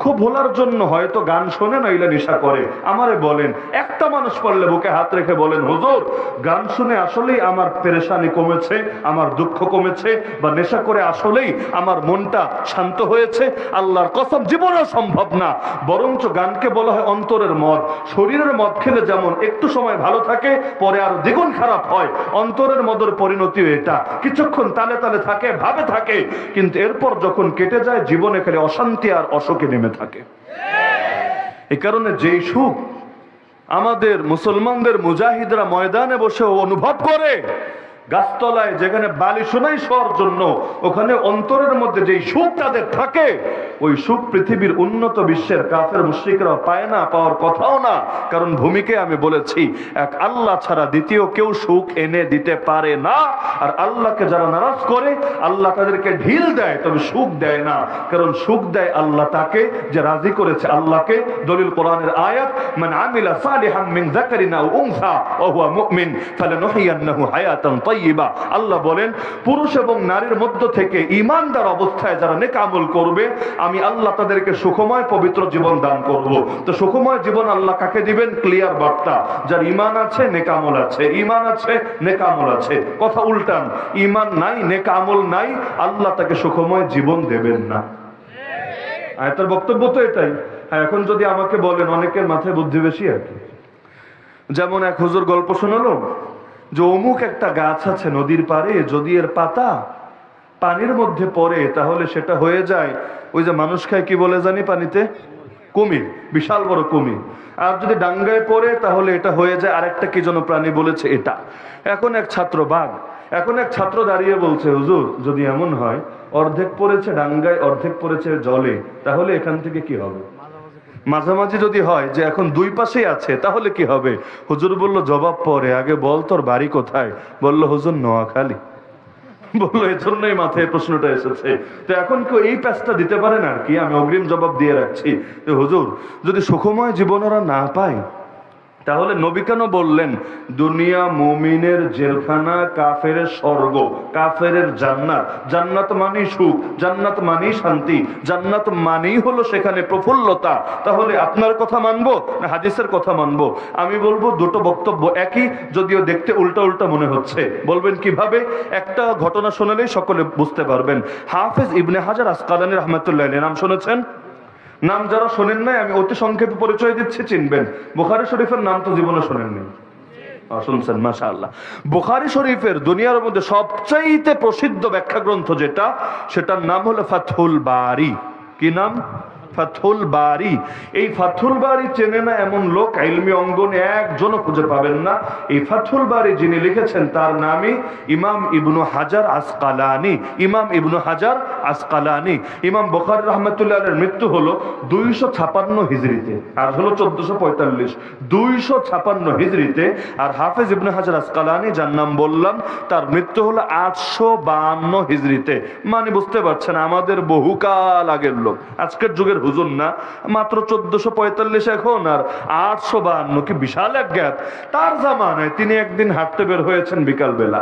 দুঃখ ভোলার জন্য হয়তো গান শোনে নইলে নেশা করে। আমারে বলেন, একটা মানুষ পড়লে বুকে হাত রেখে বলেন, হুজুর, গান শুনে আসলেই আমার পেরেশানি কমেছে, আমার দুঃখ কমেছে, বা নেশা করে আসলেই আমার মনটা শান্ত হয়েছে। আল্লাহর কসম, জীবনেও সম্ভব না। বরঞ্চ গানকে বলা হয় অন্তরের মদ। শরীরের মদ খেলে যেমন একটু সময় ভালো থাকে, পরে আর দ্বিগুণ খারাপ হয়। অন্তরের মদের পরিণতিও এটা। কিছুক্ষণ তালে তালে থাকে, ভাবে থাকে। কিন্তু এরপর যখন কেটে যায়, জীবনে খালি অশান্তি আর অশোকে নেমে থাকে। এ কারণে যেই সুখ আমাদের মুসলমানদের মুজাহিদরা ময়দানে বসে অনুভব করে গাছতলায় যেখানে বালি শোনাই শোয়ার জন্য, ওখানে অন্তরের মধ্যে যেই সুখ তাদের থাকে, ওই সুখ পৃথিবীর উন্নত বিশ্বের কাফের মুশ্রিকরা পায় না, পাওয়ার কথাও না। কারণ ভূমিকে আমি বলেছি, এক আল্লাহ ছাড়া দ্বিতীয় কেউ সুখ এনে দিতে পারে না। আর আল্লাহকে যারা নারাজ করে, আল্লাহ তাদেরকে ঢিল দেয়, তবে সুখ দেয় না। কারণ সুখ দেয় আল্লাহ তাকে, যে রাজি করেছে আল্লাহকে। দলিল কোরআনের আয়াত মানে আমিলা সালিহান মিন যাকারিন উনসা ওয়া হুয়া মুমিন, ফালানুহিয়ান্নাহু হায়াতান তাইয়্যিবা। আল্লাহ বলেন, পুরুষ এবং নারীর মধ্য থেকে ঈমানদার অবস্থায় যারা নেক আমল করবে, আমি আল্লাহ তাদেরকে সুখময়, পবিত্র জীবন দান করব। তো সুখময় জীবন আল্লাহ কাকে দিবেন? ক্লিয়ার বার্তা। যার ঈমান আছে, নেক আমল আছে। ঈমান আছে, নেক আমল আছে। কথা উল্টান ইমান নাই, নেক আমল নাই, আল্লাহ তাকে সুখময় জীবন দেবেন না। আয়তার বক্তব্য তো এটাই। হ্যাঁ এখন যদি আমাকে বলেন, অনেকের মাথায় বুদ্ধি বেশি আর কি। যেমন এক হুজুর গল্প শোনালো যে অমুক একটা গাছ আছে নদীর পারে যদি এর পাতা পানির মধ্যে পড়ে, তাহলে সেটা হয়ে যায়। ওই যে মানুষ খায় কি বলে জানি পানিতে? কুমির, বিশাল বড় কুমির। আর যদি ডাঙ্গায় পড়ে, তাহলে এটা হয়ে যায়। আরেকটা কি যেন প্রাণী বলেছে এটা। এখন এক ছাত্র বাঘ, এখন এক ছাত্র দাঁড়িয়ে বলছে, হুজুর, যদি এমন হয়, অর্ধেক পড়েছে ডাঙ্গায়, অর্ধেক পড়েছে জলে, তাহলে এখান থেকে কি হবে? মাঝামাঝি যদি হয় যে এখন দুই পাশেই আছে, তাহলে কি হবে? হুজুর বলল, জবাব পরে, আগে বল তোর বাড়ি কোথায়? বলল, হুজুর নোয়াখালী। বলল এই জন্যই মাথায় প্রশ্নটা এসেছে। তো এখন কেউ এই প্যাচটা দিতে পারেন আর কি? আমি অগ্রিম জবাব দিয়ে রাখছি। হুজুর, যদি সুখময় জীবন ওরা না পায় তাহলে নবী কেন বললেন, দুনিয়া মুমিনের জেলখানা, কাফের স্বর্গ, কাফের জান্নাত। জান্নাত মানেই সুখ, জান্নাত মানেই শান্তি, জান্নাত মানেই হলো সেখানে প্রফুল্লতা। তাহলে আপনার কথা মানবো না হাদিসের কথা মানবো? আমি বলব দুটো বক্তব্য একই, যদিও দেখতে উল্টা উল্টা মনে হচ্ছে। বলবেন কীভাবে? একটা ঘটনা শোনালেই সকলে বুঝতে পারবেন। হাফেজ ইবনে হাজার আসকালানি রহমতুল্লাহ নাম শুনেছেন? নাম যারা শোনেন নাই, আমি অতি সংক্ষেপে পরিচয় দিচ্ছি, চিনবেন। বোখারি শরীফের নাম তো জীবনে শোনেননি। শুনছেন মাশা আল্লাহ বুখারি শরীফের দুনিয়ার মধ্যে সবচাইতে প্রসিদ্ধ ব্যাখ্যা গ্রন্থ যেটা, সেটার নাম হলো ফাথুল বারি। কি নাম? ফাথুল বারি। এই ফাথুল বারি চেনে না এমন লোক, আইলমি অঙ্গনে একজনও খুঁজে পাবেন না। এই ফাথুল বারি যিনি লিখেছেন, তার নামই ইমাম ইবনু হাজার আসকালানি। ইমাম ইবনু হাজার আসকালানি। ইমাম বখার রহমতুল্লাহের মৃত্যু হলো দুইশো ছাপান্ন হিজড়িতে, আর হলো চোদ্দশো পঁয়তাল্লিশ। দুইশো ছাপান্ন হিজড়িতে, আর হাফেজ ইবনু হাজার আসকালানি, যার নাম বললাম, তার মৃত্যু হলো আটশো বাহান্ন হিজড়িতে। মানে বুঝতে পারছেন, আমাদের বহুকাল আগের লোক। আজকের যুগের হুজুর না, মাত্র চোদ্দশো পঁয়তাল্লিশ এখন আর আটশো বাহান্ন কি বিশাল এক জ্ঞাত তার জামানায় তিনি একদিন হাঁটতে বের হয়েছেন বিকালবেলা।